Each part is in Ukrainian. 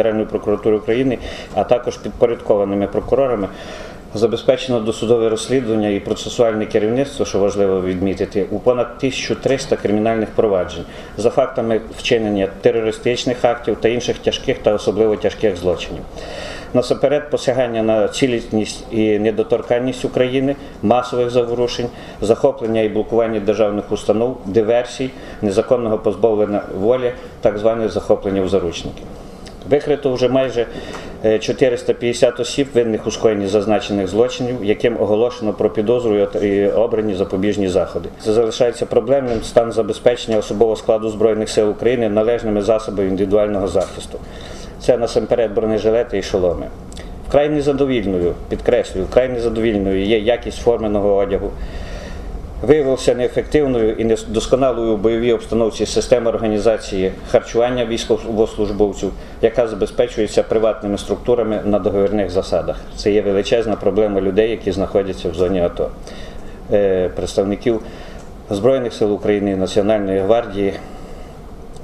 Генеральної прокуратури України, а також підпорядкованими прокурорами. Забезпечено досудове розслідування і процесуальне керівництво, що важливо відмітити, у понад 1300 кримінальних проваджень за фактами вчинення терористичних актів та інших тяжких та особливо тяжких злочинів. Насамперед, посягання на цілісність і недоторканність України, масових заворушень, захоплення і блокування державних установ, диверсій, незаконного позбавлення волі, так зване захоплення в заручники. Викрито вже майже е, 450 осіб, винних у скоєнні зазначених злочинів, яким оголошено про підозру і обрані запобіжні заходи. Це залишається проблемним стан забезпечення особового складу Збройних сил України належними засобами індивідуального захисту. Це насамперед бронежилети і шоломи. Вкрай незадовільною, підкреслюю, вкрай незадовільною є якість форменого одягу. Виявилася неефективною і недосконалою у бойовій обстановці система організації харчування військовослужбовців, яка забезпечується приватними структурами на договірних засадах. Це є величезна проблема людей, які знаходяться в зоні АТО, Е, представників Збройних сил України, Національної гвардії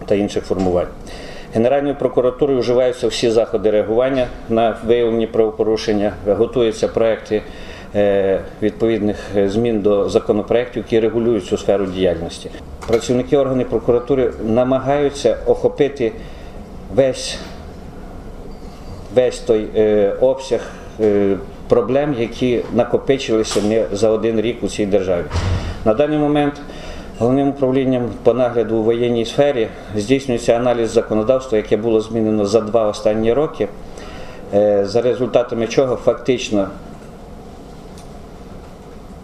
та інших формувань. Генеральною прокуратурою вживаються всі заходи реагування на виявлені правопорушення, готуються проекти відповідних е, змін до законопроєктів, які регулюють цю сферу діяльності. Працівники органів прокуратури намагаються охопити весь весь той е, обсяг е, проблем, які накопичилися не за один рік у цій державі. На даний момент головним управлінням по нагляду у воєнній сфері здійснюється аналіз законодавства, яке було змінено за два останні роки, е, за результатами чого фактично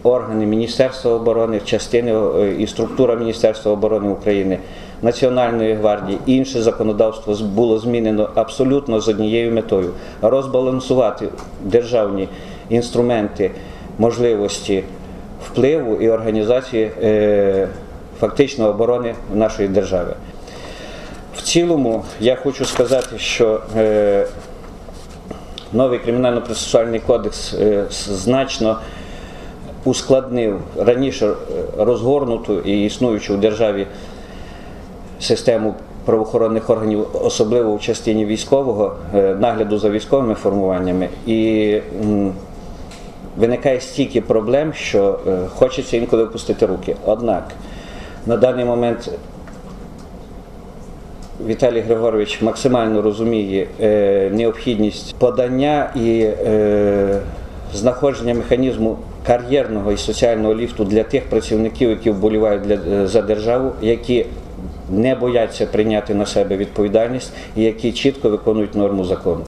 органи Міністерства оборони, частини е, і структура Міністерства оборони України, Національної гвардії, інше законодавство було змінено абсолютно з однією метою розбалансувати державні інструменти можливості впливу і організації е, фактично оборони нашої держави. В цілому я хочу сказати, що е, новий кримінально-процесуальний кодекс значно ускладнив раніше е, розгорнуту і існуючу в державі систему правоохоронних органів, особливо в частині військового е, нагляду за військовими формуваннями. І виникає стільки проблем, що е, хочеться інколи опустити руки. Однак на даний момент Віталій Григорович максимально розуміє необхідність подання і знаходження механізму кар'єрного і соціального ліфту для тих працівників, які вболівають для, е, за державу, які не бояться прийняти на себе відповідальність і які чітко виконують норму закону.